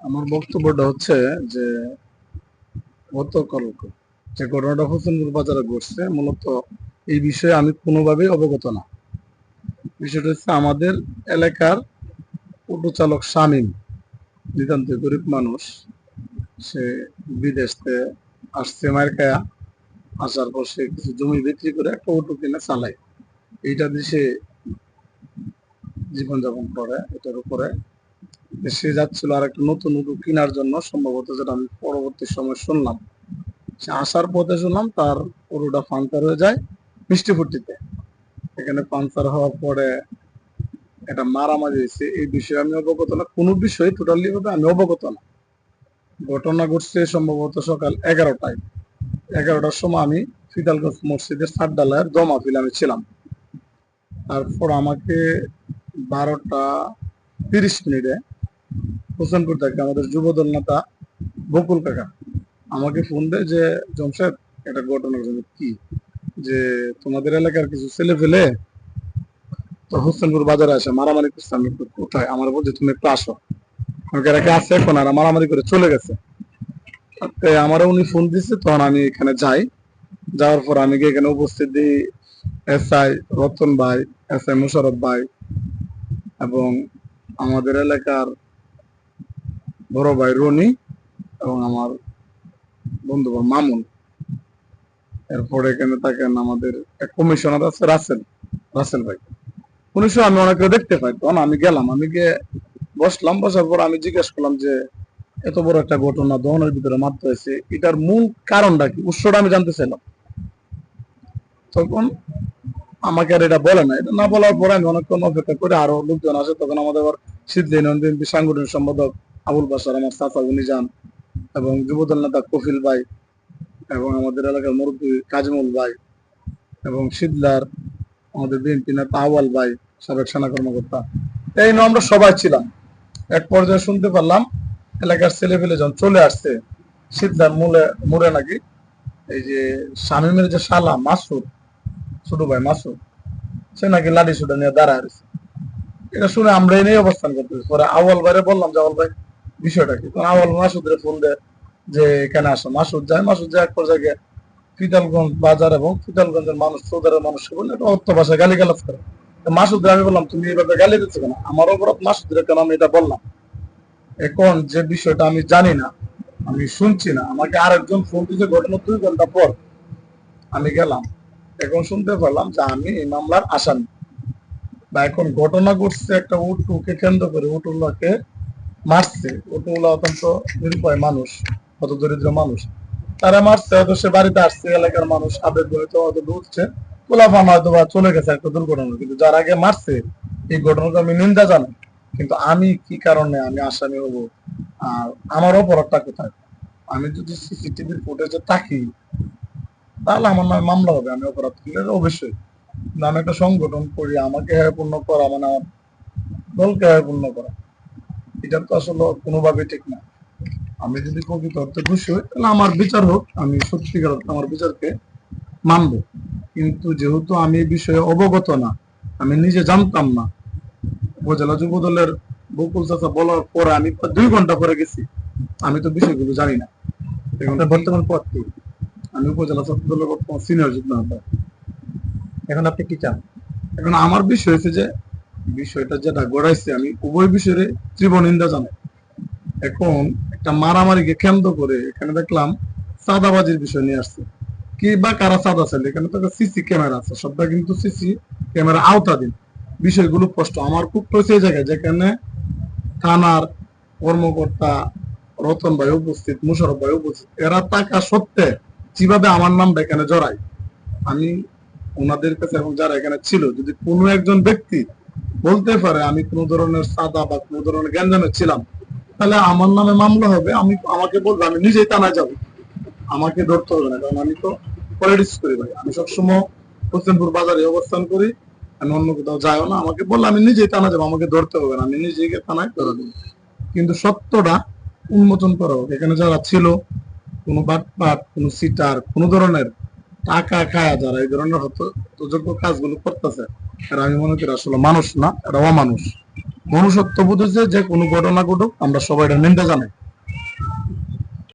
আমার বক্তব্যটা হচ্ছে যে গতকাল যে ঘটনাটা হোসেনপুর বাজারে ঘটছে, মূলত এই বিষয়ে আমি কোনোভাবেই অবগত না। বিষয়টা হচ্ছে আমাদের এলাকার অটো চালক শামীম, নিতান্ত গরিব মানুষ। সে বিদেশ আসছে মার্কায়া আসার পর সে কিছু জমি বিক্রি করে একটা অটো কিনে চালায়। এইটা দিয়ে সে জীবনযাপন করে এটার উপরে। সে যাচ্ছিল আর একটা নতুন অটো কেনার জন্য, সম্ভবত যেটা আমি পরবর্তী সময় শুনলাম। সে আসার পথে শুনলাম তার অটোটা পাঞ্চার হয়ে যায় মিষ্টিফুটিতে এখানে পাঞ্চার হওয়ার পরে এটা মারামারি হয়েছে, এই বিষয়ে আমি অবগত না। কোনো বিষয়ে টোটালি ভাবে আমি অবগত না। ঘটনা ঘটছে সম্ভবত সকাল এগারোটায়। এগারোটার সময় আমি ফিদালগঞ্জ মসজিদের সাতডালার জমা ফিল আমি ছিলাম। তারপর আমাকে বারোটা তিরিশ মিনিটে হোসেনপুর থেকে আমাদের যুবদল নেতা বকুল কাকা আমাকে ফোন দেয় যে জমশেদ একটা ঘটনা ঘটেছে। কি? যে, তোমাদের এলাকার কিছু ছেলে ফেলে তো হোসেনপুর বাজারে আসে মারামারি করছে। আমি কোথায়? আমার বলছে, তুমি একটু আসো। আমাকে এরা আছে এখন আর মারামারি করে চলে গেছে। আমারও উনি ফোন দিচ্ছে তখন আমি এখানে যাই। যাওয়ার পর আমি গিয়ে এখানে উপস্থিত দিই এস আই রতন ভাই, এস আই মুশারফ ভাই এবং আমাদের এলাকার বড় ভাই রনি এবং আমার বন্ধু মামুন। এরপরে এখানে থাকেন আমাদের এক কমিশনার আছে রাসেল রাসেল ভাই। উনি সময় আমি অনেকে দেখতে পাই। তখন আমি গেলাম। আমি গিয়ে বসলাম। বসার পর আমি জিজ্ঞেস করলাম যে, এত বড় একটা ঘটনা, দহনের ভিতরে মাত্র হয়েছে। এটার মূল কারণটা কি? উৎসটা আমি জানতে চাইলাম। তখন আমাকে আর এটা বলে না। এটা না বলার পরে আমি অনেকক্ষণ অপেক্ষা করে আরও লোকজন আসে, তখন আমাদের আবার সিদ্ধি বিএনপি সাংগঠনিক সম্পাদক আবুল বাসার আমার চাচা উনি যান, এবং যুবদল নেতা কফিল ভাই, এবং আমাদের এলাকার মুরব্বী কাজমুল ভাই, এবং সিদ্লার আমাদের বিএনপি নেতা আওয়াল ভাই, সাবেক সেনা কর্মকর্তা। এই নিয়ে আমরা সবাই ছিলাম। এক পর্যায়ে শুনতে পারলাম, এলাকার ছেলে পেলে যখন চলে আসছে। সিদ্ধার মূলে মুড়ে নাকি এই যে শামীমের যে শালা মাসুদ ছোট ভাই মাসুদ সে নাকি লাঠি সুটা নিয়ে দাঁড়ায় আছে এটা শুনে আমরা এই নিয়ে অবস্থান করতেছি। পরে আওয়াল ভাইরে বললাম যে আওয়াল ভাই, বিষয়টা কি? তখন আওয়াল মাসুদের ফোন দেয় যে, এখানে আসো, মাসুদ যায়। মাসুদ যায় এক পর্যায়ে ফিতালগঞ্জ বাজার এবং ফিতালগঞ্জের মানুষ চৌদারের মানুষকে বলে, এটা অর্থ ভাষায় গালি গালাজ করে মাসুদের আমি বললাম, তুমি এইভাবে গালি দিচ্ছ কেন? আমার অপরাধ মাসুদের কেন আমি এটা বললাম? এখন যে বিষয়টা আমি জানি না, আমি শুনছি না। আমাকে আরেকজন ফোন দিয়েছে, ঘটনা দুই ঘণ্টা পর। আমি গেলাম। এখন শুনতে পারলাম যে আমি এই মামলার আসামি। বা এখন ঘটনা ঘটছে একটা উটুকে কেন্দ্র করে উটুল্লাহকে মারছে। উটুল্লাহ অত্যন্ত নিরুপায় মানুষ কত দরিদ্র মানুষ। তারা মারছে, হয়তো সে বাড়িতে আসছে, এলাকার মানুষ আবেগ হয়তো হয়তো ঢুকছে পোলাপান হয়তো বা চলে গেছে একটা দুর্ঘটনা, কিন্তু যার আগে মারছে, এই ঘটনাটা আমি নিন্দা জানাই। কিন্তু আমি কি কারণে আমি আসামি হব? আর আমার অপরাধটা কোথায়? আমি যদি সিসিটিভির ফুটেজে তাকি তাহলে আমার নামে মামলা হবে, আমি অপরাধ করলে অবশ্যই। আমি একটা সংগঠন করি, আমাকে হ্যাঁ পূর্ণ করা মানে আমার দলকে পূর্ণ করা। এটা তো আসলে কোনোভাবে ঠিক না। আমি যদি প্রকৃত অর্থে খুশি হই, তাহলে আমার বিচার হোক, আমি সত্যিকার অর্থে আমার বিচারকে মানব। কিন্তু যেহেতু আমি এই বিষয়ে অবগত না, আমি নিজে জানতাম না, উপজেলা যুব দলের বকুল চাচা বলার পরে আমি দুই ঘণ্টা পরে গেছি। আমি তো বিষয়গুলো জানি না। বর্তমান পথ আমি উপজেলা ছাত্র দলের বর্তমান সিনিয়র যুগ্ম আহ্বায়ক। এখন আপনি কি চান? এখন আমার বিষয় হয়েছে যে বিষয়টা যেটা গড়াইছে আমি উভয় বিষয়ে তীব্র নিন্দা জানাই। এখন একটা মারামারিকে কেন্দ্র করে এখানে দেখলাম চাঁদাবাজির বিষয় নিয়ে আসছে। কি বা কারা চাঁদা চাইলে? এখানে তো সিসি ক্যামেরা আছে সবটা কিন্তু সিসি ক্যামেরা আওতাধীন। বিষয়গুলো স্পষ্ট। আমার খুব হয়েছে এই জায়গায় যেখানে থানার কর্মকর্তা রতন ভাই উপস্থিত মুশারফ ভাই উপস্থিত এরা টাকা সত্ত্বে কীভাবে আমার নামটা এখানে জড়ায়? আমি ওনাদের কাছে এখন যারা এখানে ছিল, যদি কোনো একজন ব্যক্তি বলতে পারে, আমি কোনো ধরনের সাদা বা কোনো ধরনের গ্যাঞ্জামে ছিলাম, তাহলে আমার নামে মামলা হবে, আমি আমাকে বলব, আমি নিজেই থানায় যাব। আমাকে ধরতে হবে না, কারণ আমি তো পলিটিক্স করি ভাই। আমি সবসময় হোসেনপুর বাজারে অবস্থান করি, আমি অন্য কোথাও যাইও না। আমাকে বললে, আমি নিজেই থানা যাব, আমাকে ধরতে হবে না, আমি গিয়ে থানায় ধরে দেবো। কিন্তু সত্যটা উন্মোচন করা হোক। এখানে যারা ছিল কোনো বাটপাট কোনো সিটার, কোনো ধরনের টাকা খায়া যারা এই ধরনের হতো যোগ্য কাজগুলো করতেছে আর আমি মনে করি আসলে মানুষ না, এরা অমানুষ। মনুষ্যত্ব বুঝেছে যে কোনো ঘটনা ঘটুক, আমরা সবাই এটা নিন্দা জানাই।